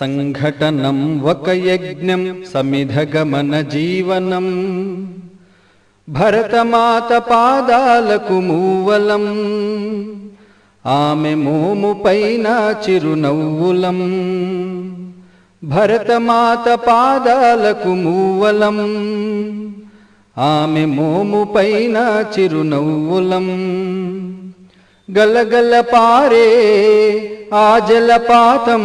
సంఘటనం ఒక యజ్ఞం సమిధగమన జీవనం. భరతమాత పాదాలకు మూవలం ఆమె మోము పైన చిరునవ్వులం. భరతమాత పాదాలకు మూవలం ఆమె మోము పైన చిరునవ్వులం. గలగల పారే ఆ జలపాతం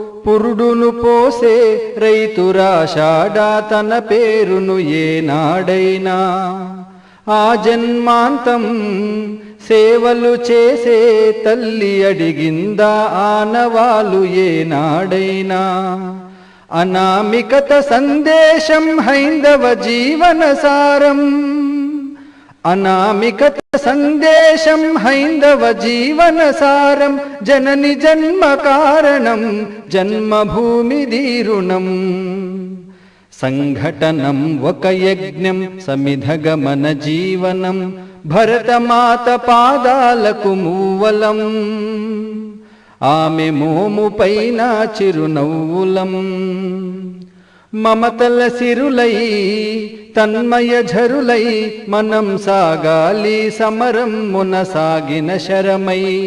పురుడును పోసే రైతురాషాడా తన పేరును ఏనాడైనా. ఆ జన్మాంతం సేవలు చేసే తల్లి అడిగిందా ఆనవాలు ఏనాడైనా. అనామికత సందేశం హైందవ జీవన సారం. అనామికత సందేశం హైందవ జీవన సారం జనని జన్మ కారణం జన్మభూమి దీరుణం. సంఘటనం ఒక యజ్ఞం సమిధగమన జీవనం భరతమాత పాదాలకు మూవలం. ఆమె మోము పైన చిరునవ్వులం. మమతల సిరులై తన్మయ ఝరులై మనం సాగాలి సమరం మున సాగిన శరమై.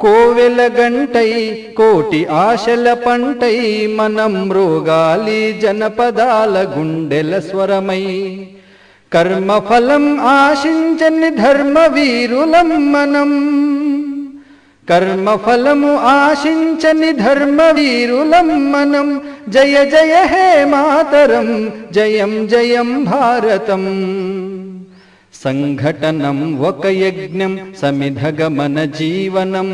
కోవెల గంటై కోటి ఆశల పంటై మనం రోగాలి జనపదాల గుండెల స్వరమై. కర్మఫలం ఆశించని ధర్మ వీరులం మనం కర్మఫలము ఆశించని ధర్మ మనం జయ జయ హే మాతరం జయం జయం భారతం. సంఘటనం ఒక యజ్ఞం సమిధగమన జీవనం.